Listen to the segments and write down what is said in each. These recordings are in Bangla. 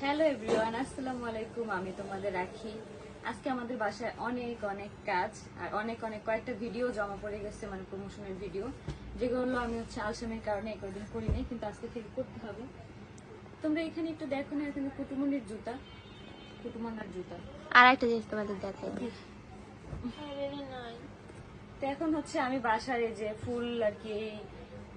হ্যালো এভরিওয়ান আসসালামু আলাইকুম। আমি তোমাদের রাখি। আজকে আমাদের বাসায় অনেক অনেক কাজ আর অনেক অনেক কয়েকটা ভিডিও জমা পড়ে গেছে মানে প্রমোশনের ভিডিও যেগুলো আমি হচ্ছে আলসামের কারণে কদিন করি নাই কিন্তু আজকে থেকে করতে হবে। তোমরা এখানে একটু দেখো না এখানে কুটুমনির জুতা। কুটুমানার জুতা। আর একটা জিনিস তোমাদের দেখাই। তো এখন হচ্ছে আমি এই যে ফুল আর কি এই-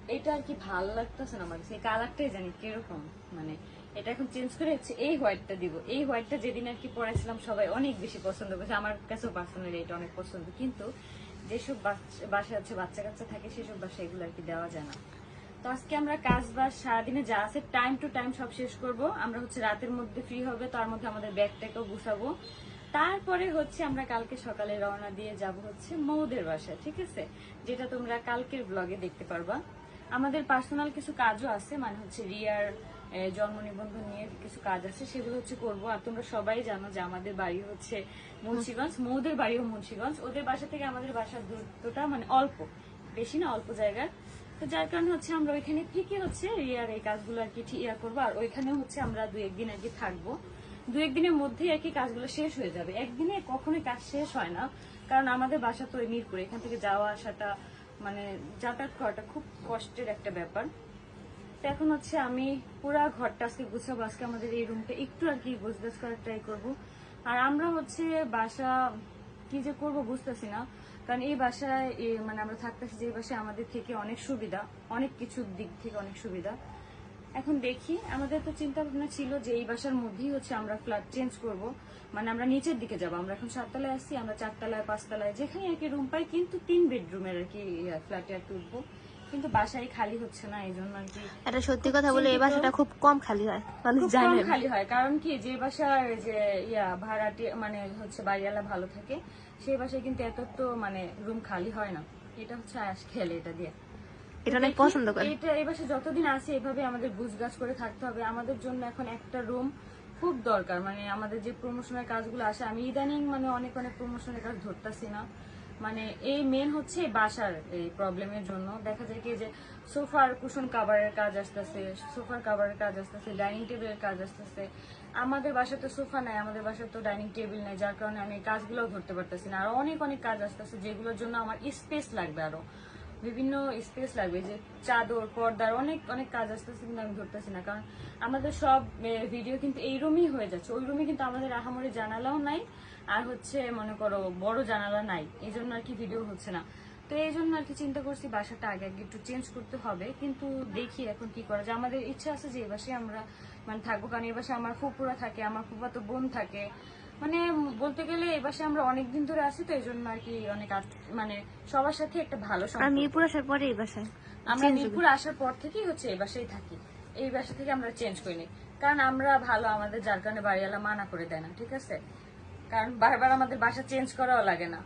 এটা আর কি ভালো লাগতেছে না আমার এই কালারটাই জানি কীরকম মানে এটা এখন চেঞ্জ করে হচ্ছে এই হোয়াইটটা দিব। এই হোয়াইটটা যেদিন আর কি পরেছিলাম সবাই অনেক বেশি পছন্দ করেছে। আমার কাছেও পার্সোনালি এটা অনেক পছন্দ। কিন্তু যেসব বাসায় হচ্ছে বাচ্চা কাচ্চা থাকে, সেসব বাসায় এগুলো আর কি দেওয়া যায় না। তো আজকে আমরা কাজ বাজ সারাদিনে যা আছে টাইম টু টাইম সব শেষ করব। আমরা হচ্ছে রাতের মধ্যে ফ্রি হবে, তার মধ্যে আমাদের ব্যাগটাকেও গুছাবো। তারপরে হচ্ছে আমরা কালকে সকালে রওনা দিয়ে যাব হচ্ছে মৌদের বাসায়, ঠিক আছে? যেটা তোমরা কালকের ব্লগে দেখতে পারবা। আমাদের পার্সোনাল কিছু কাজও আছে মানে হচ্ছে রিয়ার জন্ম নিবন্ধন নিয়ে কিছু কাজ আছে, সেগুলো হচ্ছে করব। আর তোমরা সবাই জানো যে আমাদের বাড়ি হচ্ছে মুন্সিগঞ্জ। মৌদের বাড়িও মুন্সিগঞ্জ। ওদের বাসা থেকে আমাদের বাসার দূরত্বটা মানে অল্প, বেশি না, অল্প জায়গার তো যার কারণে হচ্ছে আমরা ওইখানে থেকে হচ্ছে রিয়ার এই কাজগুলো আর কি ইয়া করব। আর ওইখানে হচ্ছে আমরা দু একদিন আর কি থাকব। দু একদিনের মধ্যেই আর কি কাজগুলো শেষ হয়ে যাবে। একদিনে কখনোই কাজ শেষ হয় না। কারণ আমাদের বাসা তো মিরপুরে। এখান থেকে যাওয়া, আসাটা মানে যাতায়াত করাটা খুব কষ্টের একটা ব্যাপার। তো এখন হচ্ছে আমি পুরা ঘরটা আজকে গুছাবো। আজকে আমাদের এই রুমটা একটু আর কি গোছগাছ করার ট্রাই করব। আর আমরা হচ্ছে বাসা কি যে করব বুঝতেছি না। কারণ এই বাসায় মানে আমরা থাকতেছি যে বাসায় আমাদের থেকে অনেক সুবিধা, অনেক কিছুর দিক থেকে অনেক সুবিধা। এখন দেখি, আমাদের তো চিন্তা ভাবনা ছিল যে এই বাসার মধ্যেই হচ্ছে আমরা ফ্ল্যাট চেঞ্জ করব। মানে আমরা নিচের দিকে যাব। আমরা এখন সাততলায় আসছি আমরা চারতলায়, পাঁচতলায় যেখানে আর কি রুম পাই, কিন্তু তিন বেডরুমের আর কি ফ্ল্যাটে আর কি উঠবো। কিন্তু বাসায় খালি হচ্ছে না এই জন্য আর কি। একটা সত্যি কথা বলে এই বাসাটা খুব কম খালি হয় মানুষ কম জানে না। খালি হয় কারণ কি যে বাসার যে ইয়া ভাড়াটি মানে হচ্ছে বাড়িওয়ালা ভালো থাকে সেই বাসায় কিন্তু এত তো মানে রুম খালি হয় না। এটা হচ্ছে আয়াস খেলে এটা দিয়ে। এটা অনেক পছন্দ করে। এটা এই বাসায় যতদিন আছে এভাবে আমাদের গুছগাছ করে থাকতে হবে। আমাদের জন্য এখন একটা রুম খুব দরকার। মানে আমাদের যে প্রমোশনের কাজগুলো আসে আমি ইদানিং মানে অনেক অনেক প্রমোশনের কাজ ধরতেছি না। মানে এই মেন হচ্ছে বাসার এই প্রবলেমের জন্য। দেখা যায় কি যে সোফার কুশন কাভারের কাজ আসতেছে, সোফার কাভারের কাজ আসতেছে ডাইনিং টেবিলের কাজ আসতেছে। আমাদের বাসা তো সোফা নাই, আমাদের বাসা তো ডাইনিং টেবিল নাই, যার কারণে আমি কাজগুলো ধরতে পারতেছি না। আর অনেক অনেক কাজ আসতেছে, যেগুলোর জন্য আমার স্পেস লাগবে আরও। বিভিন্ন স্পেস লাগবে, যে চাদর, পর্দার অনেক অনেক কাজ আসতেছে কিন্তু আমি ধরতেছি না। কারণ আমাদের সব ভিডিও কিন্তু এই রুমই হয়ে যাচ্ছে। ওই রুমে কিন্তু আমাদের আহামরি জানালাও নাই, আর হচ্ছে, মনে করো, বড় জানালা নাই। এই জন্য আর কি ভিডিও হচ্ছে না। তো এই জন্য আর কি চিন্তা করছি বাসাটা আগে আগে একটু চেঞ্জ করতে হবে। কিন্তু দেখি এখন কি করা যায়। আমাদের ইচ্ছা আছে যে বাসে আমরা মানে থাকব কারণ বাসে আমার ফুপুরা থাকে, আমার ফুফাতো বোন থাকে। মানে বলতে গেলে এই বাসে আমরা অনেকদিন ধরে আছি তো এই জন্য আর কি অনেক মানে সবার সাথে একটা ভালো সম্পর্ক। মিরপুর আসার পরে এই বাসায় আমরা মিরপুর আসার পর থেকেই হচ্ছে এই বাসায় থাকি। এই বাসা থেকে আমরা চেঞ্জ করিনি কারণ আমরা ভালো আমাদের যার কারণে বাড়িওয়ালা মানা করে দেয় না ঠিক আছে? কারণ বারবার আমাদের বাসা চেঞ্জ করাও লাগে না।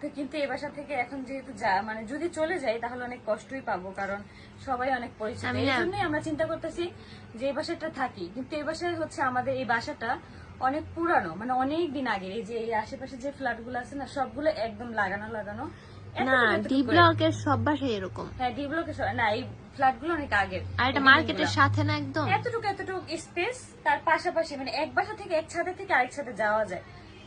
তো কিন্তু এই বাসা থেকে এখন যেহেতু যা মানে যদি চলে যাই তাহলে অনেক কষ্টই পাবো কারণ সবাই অনেক পরিচিত। এই জন্যই আমরা চিন্তা করতেছি যে এই বাসাটা থাকি। কিন্তু এই বাসায় হচ্ছে আমাদের এই বাসাটা অনেক পুরানো মানে অনেক দিন আগে এই যে এই আশেপাশে যে ফ্ল্যাটগুলো আছে না সবগুলো একদম লাগানো লাগানো। না এতটুকু এতটুকু ডি ব্লকের সব বাসায় এরকম। হ্যাঁ ডি না এই ফ্ল্যাটগুলো অনেক আগের। আর এটা মার্কেটের সাথে না একদম? এতটুকু এতটুকু স্পেস তার পাশাপাশি মানে এক বাসা থেকে এক ছাদে থেকে আরেক ছাদে যাওয়া যায়।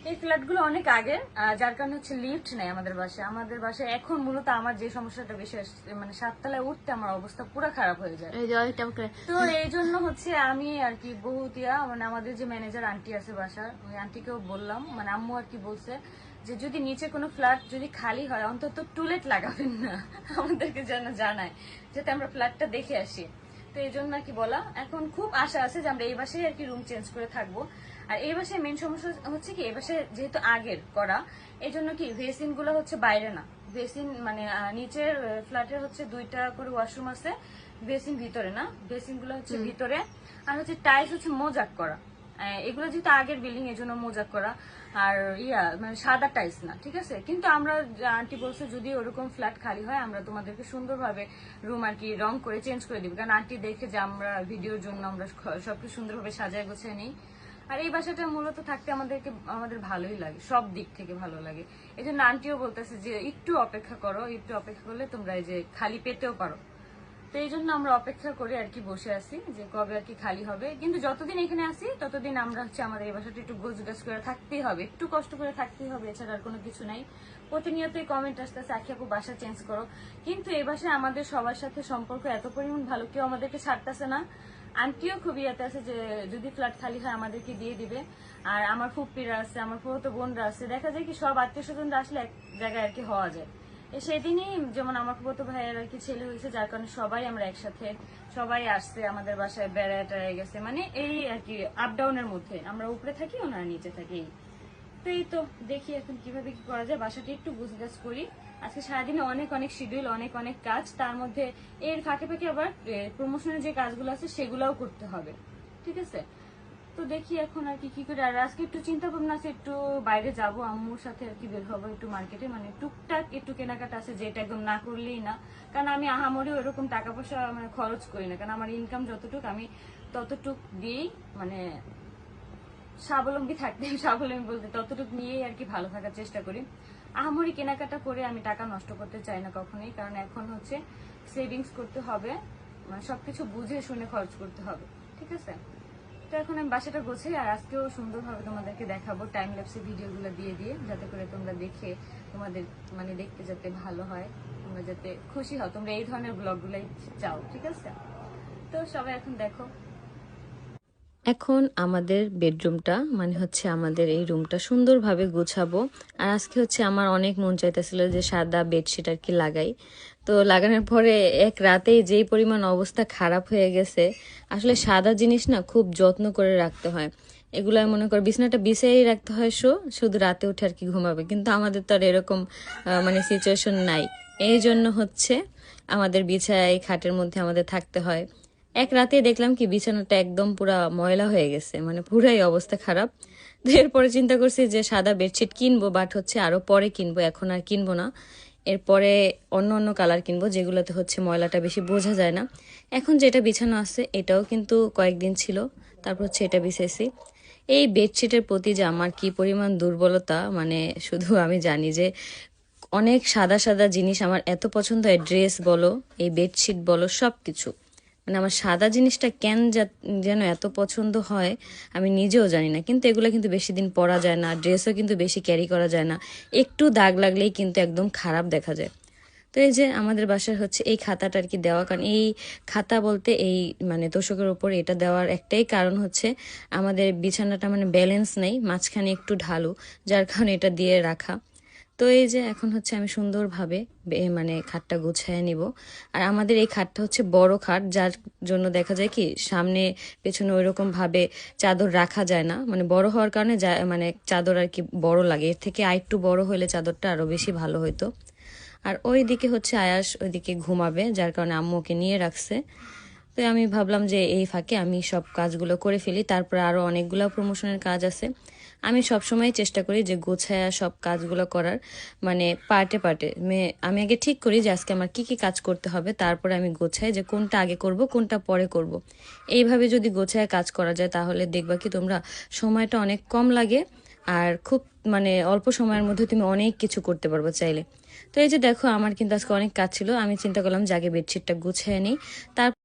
এই ফ্ল্যাটগুলো অনেক আগের যার কারণে হচ্ছে লিফট নেই আমাদের বাসায়। আমাদের বাসায় এখন মূলত আমার যে সমস্যাটা বেশি আসছে, মানে সাততলায় উঠতে আমার অবস্থা পুরো খারাপ হয়ে যায়। তো এই জন্য হচ্ছে আমি আর কি বহুতিয়া মানে আমাদের যে ম্যানেজার আন্টি আছে বাসার ওই আন্টিকেও বললাম মানে আম্মু আর কি বলছে যে যদি নিচে কোনো ফ্ল্যাট যদি খালি হয় অন্তত টুলেট লাগাবেন না। আমাদেরকে যেন জানায় যাতে আমরা ফ্ল্যাটটা দেখে আসি। তো এই জন্য আর কি বলা এখন খুব আশা আছে যে আমরা এই বাসায় আর কি রুম চেঞ্জ করে থাকব। আর এই বাসায় মেন সমস্যা হচ্ছে কি এই বাসায় যেহেতু আগের করা এই জন্য কি ভেসিনগুলো হচ্ছে বাইরে না। ভেসিন মানে নিচের ফ্ল্যাটের হচ্ছে দুইটা করে ওয়াশরুম আছে বেসিন ভিতরে না। বেসিনগুলো হচ্ছে ভিতরে। আর হচ্ছে টাইলস হচ্ছে মোজাক করা। এগুলো যেহেতু আগের বিল্ডিং এর জন্য মোজাক করা। আর ইয়া মানে সাদা টাইলস না ঠিক আছে? কিন্তু আমরা আন্টি বলছে যদি ওরকম ফ্ল্যাট খালি হয় আমরা তোমাদেরকে সুন্দরভাবে রুম আর কি রং করে চেঞ্জ করে দিব। কারণ আন্টি দেখে যে আমরা ভিডিওর জন্য আমরা সবকিছু সুন্দরভাবে সাজায় গোছায় নিই। আর এই বাসাটা মূলত থাকতে আমাদেরকে, আমাদের ভালোই লাগে, সব দিক থেকে ভালো লাগে। এই জন্য নানটিও বলতেছে যে, একটু অপেক্ষা করো, একটু অপেক্ষা করলে তোমরা এই যে খালি পেতেও পারো। তো এই জন্য আমরা অপেক্ষা করে আর কি বসে আছি যে কবে আর কি খালি হবে। কিন্তু যতদিন এখানে আসি ততদিন আমরা হচ্ছে আমাদের এই বাসাটা একটু গোছ গাছ করে থাকতেই হবে। একটু কষ্ট করে থাকতেই হবে, এছাড়া আর কোনো কিছু নাই। প্রতিনিয়তই কমেন্ট আসতে আসতেছে, আখি আপু, বাসা চেঞ্জ করো। কিন্তু এই বাসায় আমাদের সবার সাথে সম্পর্ক এত পরিমাণ ভালো, কেউ আমাদেরকে ছাড়তেছে না। আন্টিও খুব ইয়েতে আছে যে, যদি ফ্ল্যাট খালি হয়, আমাদেরকে দিয়ে দিবে। আর আমার ফুপ্পিরা আছে, আমার ফুফতো বোনরা আছে। দেখা যায় কি সব আত্মীয় স্বজনরা আসলে এক জায়গায় আর কি হওয়া যায়। সেদিনই যেমন আমার ফুফতো ভাইয়ের আর কি ছেলে হয়েছে, যার কারণে সবাই আমরা একসাথে, সবাই আসছে আমাদের বাসায়, বেড়ায় টেড়ায় গেছে। মানে এই আর কি আপ ডাউনের মধ্যে, আমরা উপরে থাকি, ওনারা নিচে থাকি। তো এই তো, দেখি এখন কীভাবে কি করা যায়। বাসাটা একটু গুছগাছ করি। আজকে সারাদিনে অনেক অনেক শিডিউল অনেক অনেক কাজ। তার মধ্যে এর ফাঁকে ফাঁকে আবার প্রমোশনের যে কাজগুলো আছে, সেগুলোও করতে হবে। ঠিক আছে? তো দেখি এখন আর কি কি করে। আর আজকে একটু চিন্তা ভাবনা আছে, একটু বাইরে যাব। আম্মুর সাথে আর কি বের হব একটু মার্কেটে মানে টুকটাক একটু কেনাকাটা আছে, যেটা একদম না করলেই না। কারণ আমি আহামরি ওরকম টাকা পয়সা মানে খরচ করি না। কারণ আমার ইনকাম যতটুকু আমি ততটুক দিয়েই মানে স্বাবলম্বী থাকতে, স্বাবলম্বী বলতে ততটুকু নিয়েই আর কি ভালো থাকার চেষ্টা করি। আহামরি কেনাকাটা করে আমি টাকা নষ্ট করতে চাই না কখনোই। কারণ এখন হচ্ছে সেভিংস করতে হবে। মানে সবকিছু বুঝে শুনে খরচ করতে হবে। ঠিক আছে? তো এখন আমি বাসাটা গোছাই, আর আজকেও সুন্দরভাবে তোমাদেরকে দেখাবো টাইম ল্যাপসে ভিডিওগুলো দিয়ে দিয়ে, যাতে করে তোমরা দেখে তোমাদের মানে দেখতে যাতে ভালো হয়, তোমরা যাতে খুশি হও, তোমরা এই ধরনের ব্লগগুলাই চাও, ঠিক আছে? তো সবাই এখন দেখো। এখন আমাদের বেডরুমটা মানে হচ্ছে আমাদের এই রুমটা সুন্দরভাবে গুছাবো। আর আজকে হচ্ছে আমার অনেক মন চাইতেছিল যে সাদা বেডশিট আর কি লাগাই। তো লাগানোর পরে এক রাতেই যেই পরিমাণ অবস্থা খারাপ হয়ে গেছে, আসলে সাদা জিনিস না খুব যত্ন করে রাখতে হয়। এগুলো মনে কর বিছানাটা বিছাই রাখতে হয়, শো, শুধু রাতে উঠে আর কি ঘুমাবে। কিন্তু আমাদের তো আর এরকম মানে সিচুয়েশন নাই। এই জন্য হচ্ছে আমাদের বিছায় খাটের মধ্যে আমাদের থাকতে হয়। এক রাতে দেখলাম কি বিছানাটা একদম পুরা ময়লা হয়ে গেছে মানে পুরাই অবস্থা খারাপ। এরপরে চিন্তা করছি যে সাদা বেডশিট কিনবো বাট হচ্ছে আরও পরে কিনবো, এখন আর কিনবো না। এরপরে অন্য অন্য কালার কিনবো, যেগুলোতে হচ্ছে ময়লাটা বেশি বোঝা যায় না। এখন যেটা বিছানো আছে, এটাও কিন্তু কয়েকদিন ছিল, তারপর হচ্ছে এটা বিছাইছি। এই বেডশিটের প্রতি যে আমার কি পরিমাণ দুর্বলতা মানে শুধু আমি জানি যে অনেক সাদা সাদা জিনিস আমার এত পছন্দ হয়, ড্রেস বলো, এই বেডশিট বলো সব কিছু মানে আমার সাদা জিনিসটা কেন যেন এত পছন্দ হয়, আমি নিজেও জানি না। কিন্তু এগুলো কিন্তু বেশি দিন পরা যায় না ড্রেসও কিন্তু বেশি ক্যারি করা যায় না। একটু দাগ লাগলেই কিন্তু একদম খারাপ দেখা যায়। তো এই যে আমাদের বাসার হচ্ছে এই খাতাটা আর কি দেওয়া, কারণ এই খাতা বলতে এই মানে তোষকের ওপর এটা দেওয়ার একটাই কারণ হচ্ছে আমাদের বিছানাটা মানে ব্যালেন্স নেই, মাঝখানে একটু ঢালু, যার কারণে এটা দিয়ে রাখা। তো এই যে এখন হচ্ছে আমি সুন্দরভাবে মানে খাটটা গুছায় নিব। আর আমাদের এই খাটটা হচ্ছে বড় খাট, যার জন্য দেখা যায় কি সামনে পেছনে ওইরকম ভাবে চাদর রাখা যায় না। মানে বড় হওয়ার কারণে মানে চাদর আর কি বড় লাগে। এর থেকে আরেকটু বড় হলে চাদরটা আরও বেশি ভালো হতো আর ওই দিকে হচ্ছে আয়াস ওইদিকে ঘুমাবে, যার কারণে আম্মু ওকে নিয়ে রাখছে। তো আমি ভাবলাম যে এই ফাঁকে আমি সব কাজগুলো করে ফেলি। তারপরে আরও অনেকগুলো প্রমোশনের কাজ আছে। আমি সবসময় চেষ্টা করি যে গোছায়া সব কাজগুলো করার মানে পার্টে পার্টে। আমি আগে ঠিক করি যে আজকে আমার কি কি কাজ করতে হবে, তারপরে আমি গোছাই যে কোনটা আগে করব, কোনটা পরে করব। এইভাবে যদি গোছায় কাজ করা যায় তাহলে দেখবা কি তোমরা সময়টা অনেক কম লাগে আর খুব মানে অল্প সময়ের মধ্যে তুমি অনেক কিছু করতে পারবে চাইলে। তো এই যে দেখো, আমার কিন্তু আজকে অনেক কাজ ছিল, আমি চিন্তা করলাম যে আগে বেডশিটটা গুছিয়ে নিই। তার